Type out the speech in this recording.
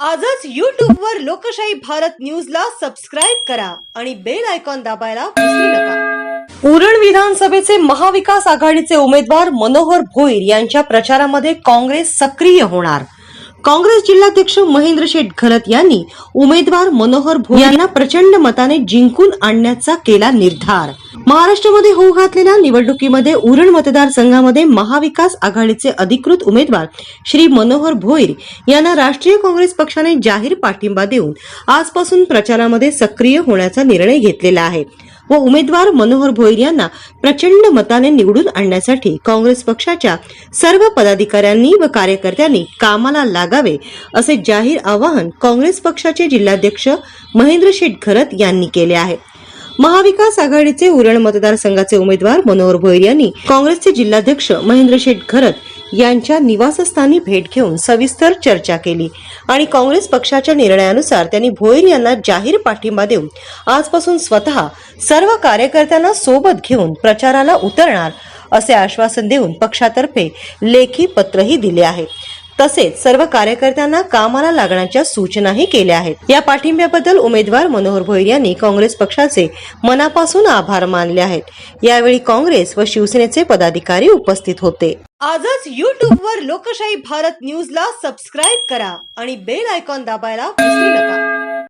आजच यूट्यूबवर वर लोकशाही भारत न्यूजला सबस्क्राईब करा आणि बेल आयकॉन दाबायला विसरू नका. उरण विधानसभेचे महाविकास आघाडीचे उमेदवार मनोहर भोईर यांच्या प्रचारामध्ये काँग्रेस सक्रिय होणार. काँग्रेस जिल्हाध्यक्ष महेंद्र शेठ घरत यांनी उमेदवार मनोहर भोईर यांना प्रचंड मताने जिंकून आणण्याचा केला निर्धार. महाराष्ट्रामध्ये होऊ घातलेल्या निवडणुकीमध्ये उरण मतदारसंघामध्ये महाविकास आघाडीचे अधिकृत उमेदवार श्री मनोहर भोईर यांना राष्ट्रीय काँग्रेस पक्षाने जाहीर पाठिंबा देऊन आजपासून प्रचारामध्ये सक्रिय होण्याचा निर्णय घेतलेला आहे. व उमेदवार मनोहर भोईर यांना प्रचंड मताने निवडून आणण्यासाठी काँग्रेस पक्षाच्या सर्व पदाधिकाऱ्यांनी व कार्यकर्त्यांनी कामाला लागावे असे जाहीर आवाहन काँग्रेस पक्षाचे जिल्हाध्यक्ष महेंद्र शेठ घरत यांनी केले आहे. महाविकास आघाडीचे उरण मतदारसंघाचे उमेदवार मनोहर भोईर यांनी काँग्रेसचे जिल्हाध्यक्ष महेंद्र शेठ घरत यांच्या निवासस्थानी भेट घेऊन सविस्तर चर्चा केली. आणि काँग्रेस पक्षाच्या निर्णयानुसार त्यांनी भोईर यांना जाहीर पाठिंबा देऊन आजपासून स्वतः सर्व कार्यकर्त्यांना सोबत घेऊन प्रचाराला उतरणार असे आश्वासन देऊन पक्षातर्फे लेखी पत्रही दिले आहे. तसेच सर्व कार्यकर्त्यांना कामाला लागण्याच्या सूचनाही केल्या आहेत. या पाठिंब्याबद्दल उमेदवार मनोहर भोईर यांनी काँग्रेस पक्षाचे मनापासून आभार मानले आहेत. यावेळी काँग्रेस व शिवसेनेचे पदाधिकारी उपस्थित होते. आजच YouTube वर लोकशाही भारत न्यूजला सबस्क्राईब करा आणि बेल आयकॉन दाबायला विसरू नका.